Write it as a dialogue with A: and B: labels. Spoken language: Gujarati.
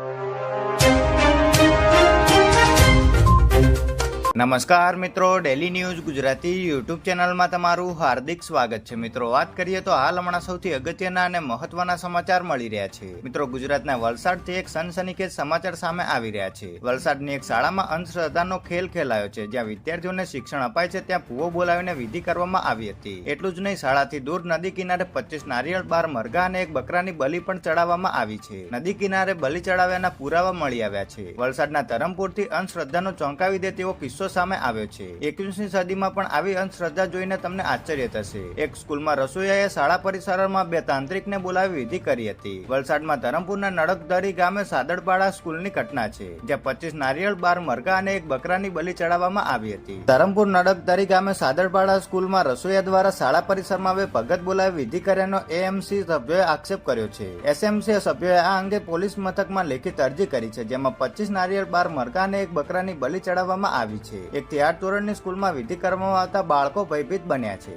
A: you. નમસ્કાર મિત્રો ડેલી ન્યૂઝ ગુજરાતી યુટ્યુબ ચેનલમાં તમારું હાર્દિક સ્વાગત છે. મિત્રો, વાત કરીએ તો હાલ હમણાં સૌથી અગત્યના અને મહત્વના સમાચાર મળી રહ્યા છે. મિત્રો, ગુજરાતના વલસાડથી એક સનસનીખેજ સમાચાર સામે આવી રહ્યા છે. વલસાડની એક શાળામાં અંધશ્રદ્ધાનો ખેલ ખેલાયો છે. જ્યાં વિદ્યાર્થીઓને શિક્ષણ અપાય છે, ત્યાં ભૂવો બોલાવીને વિધિ કરવામાં આવી હતી. એટલું જ નહીં, શાળાથી દૂર નદી કિનારે પચીસ નારિયેળ, બાર મરઘા અને એક બકરાની બલિ પણ ચડાવવામાં આવી છે. નદી કિનારે બલિ ચડાવ્યાના પુરાવા મળી આવ્યા છે. વલસાડના ધરમપુરથી અંધશ્રદ્ધાનો ચોંકાવી દે તેવો કિસ્સો સામે આવ્યો છે. એકવીસમી સદીમાં પણ આવી અંધશ્રદ્ધા જોઈને તમને આશ્ચર્ય થશે. એક સ્કૂલમાં રસોઈયાએ શાળા પરિસરમાં બે તાંત્રિકને બોલાવી વિધિ કરી હતી. વલસાડમાં ધરમપુરના નડકદરી ગામે સાદડપાડા સ્કૂલની ઘટના છે, જ્યાં પચીસ નારિયેળ, બાર મરઘા અને એક બકરાની બલિ ચડાવવામાં આવી હતી. ધરમપુર નડકદરી ગામે સાદડપાડા સ્કૂલમાં રસોઈયા દ્વારા શાળા પરિસરમાં બે ભગત બોલાવી વિધિ કર્યાનો એએમસી સભ્યોએ આક્ષેપ કર્યો છે. એસએમસી સભ્યોએ આ અંગે પોલીસ મથકમાં લેખિત અરજી કરી છે, જેમાં પચીસ નારિયેળ, બાર મરઘા અને એક બકરાની બલિ ચડાવવામાં આવી છે. એક થી આઠ ધોરણની સ્કૂલમાં વિધિ કરવામાં આવતા બાળકો ભયભીત બન્યા છે.